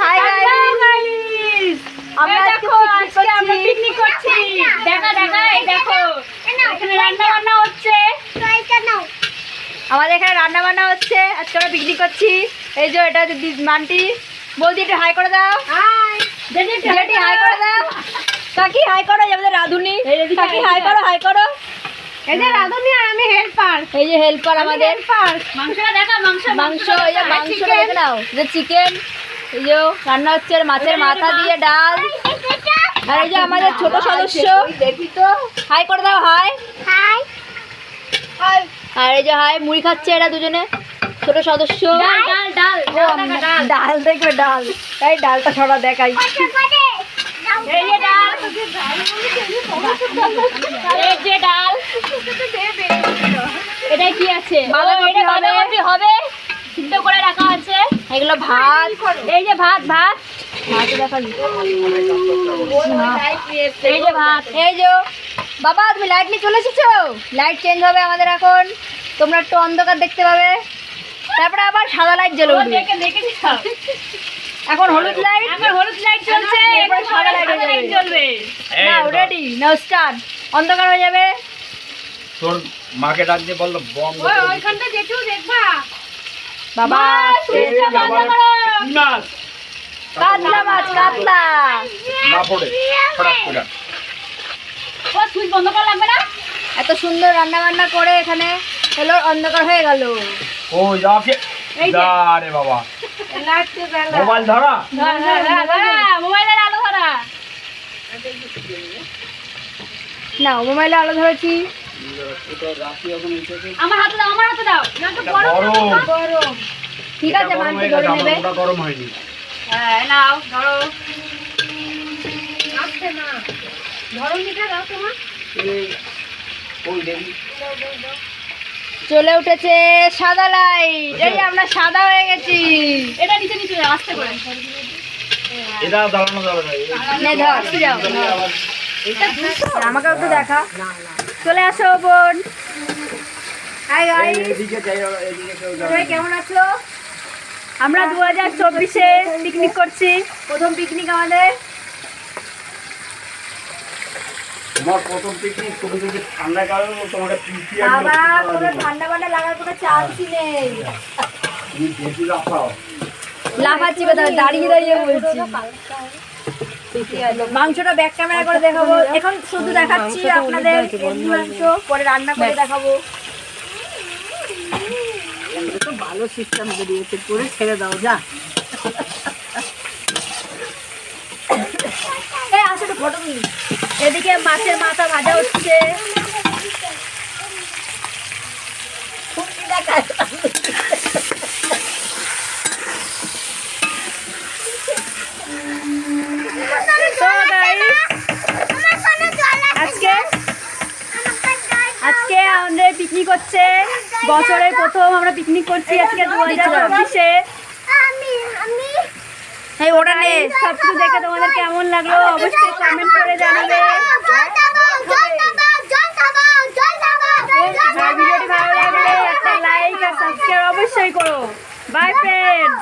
Hi guys আমরা দেখো আজকে আমরা পিকনিক করছি দেখা দেখা এই দেখো এখানে রান্না বান্না হচ্ছে আমাদের এখানে রান্না বান্না হচ্ছে আজকে আমরা পিকনিক করছি এই যে এটা মান্টি বৌদি একটু হাই করে দাও জেঠি হাই করে দাও কাকি হাই করো আমাদের রাধুনি কাকি হাই করো হাই করো এই যে রাধুনি আর আমি হেল্পার এই যে হেল্পার আমাদের মাংসটা দেখা মাংস মাংস এই যে মাংসটা দেখে নাও যে চিকেন এই যে রান্না হচ্ছে মাছের মাথা দিয়ে ডাল। আর এই যে আমাদের ছোট সদস্য। দেখি তো। হাই করে দাও হাই। আর এই যে হাই মুড়ি খাচ্ছে এরা দুজনে। ছোট সদস্য। ডাল ডাল ডাল। ও, ডাল। ডাল দেখবে ডাল। এই ডালটা ছড়া দেখাই। এই যে ডাল। এই যে ডাল। এটা কি আছে? বাঁধাকপি এটা হবে। বাঁধাকপি হবে সিদ্ধ করে রাখা আছে এগুলো ভাত। এই যে ভাত ভাত। ভাত এই যে ভাত এই যে বাবা তুমি লাইট নিয়ে চলে এসেছ? লাইট চেঞ্জ হবে আমাদের এখন। তোমরা একটু অন্ধকার দেখতে পাবে। তারপরে আবার সাদা লাইট জ্বলে উঠবে। এখন হলুদ লাইট এখন হলুদ লাইট চলছে সাদা হয়ে যাবে। জ্বলবে। নাও রেডি নাও স্টার্ট অন্ধকার হয়ে যাবে। তোর মাকে ডাক দিয়ে বলল বম ওই ওইখানটা যেটু দেখবা। বাবা মাছ, কাতলা মাছ কাতলা। না পড়ে ফটাক করে ও সুইচ বন্ধ করা লাগবে না? এত সুন্দর রান্না বান্না করে এখানে হলো অন্ধকার হয়ে গেল। ও যাকে এই যে। যা রে বাবা। মোবাইল ধর। মোবাইলের আলো ধরা। না মোবাইলে আলো ধরেছি। আমার হাতে দাও আমার হাতে দাও। না গরম গরম। ঠিক আছে মানছি ধরে নেবে। গরম হয়নি। হ্যাঁ নাও ধরো। দেখি চলে উঠেছে সাদা লাইট এই আমরা সাদা হয়ে গেছি। এটা নিচে নিচে আস্তে করে। এটা দাঁড়ানো যাবে না নে আমাকে দেখা। চলে আসো বোন। হাই সবাই কেমন আছো? আমরা দু হাজার চব্বিশে পিকনিক করছি। প্রথম পিকনিক আমাদের। তোমার প্রথম পিকনিক তুমি যদি ঠান্ডা কারণে তোমার পিছিয়ে বাবা কোনো ঠান্ডা বান্ডা লাগার কোনো চান্সই নেই। তুমি বেশি লাফাও। লাফাচ্ছি কোথাও দাঁড়িয়ে দাঁড়িয়ে বলছি। মাংসটা ব্যাক ক্যামেরা করে দেখাবো। এখন শুধু দেখাচ্ছি আপনাদের মাংস পরে রান্না করে দেখাবো। ভালো সিস্টেম বেরিয়েছে করে ছেড়ে দাও যা। এই আসো ফটো এদিকে মাছের মাথা ভাজা হচ্ছে। So guys, আজকে আজকে আমাদের পিকনিক হচ্ছে বছরের প্রথম আমরা পিকনিক করছি আজকে দু হাজার চব্বিশে এই ওটা নে সব কিছু দেখে তোমাদের কেমন লাগল অবশ্যই কমেন্ট করে জানাবে। ভিডিওটি ভালো লাগলে একটা লাইক আর সাবস্ক্রাইব অবশ্যই করো। By friend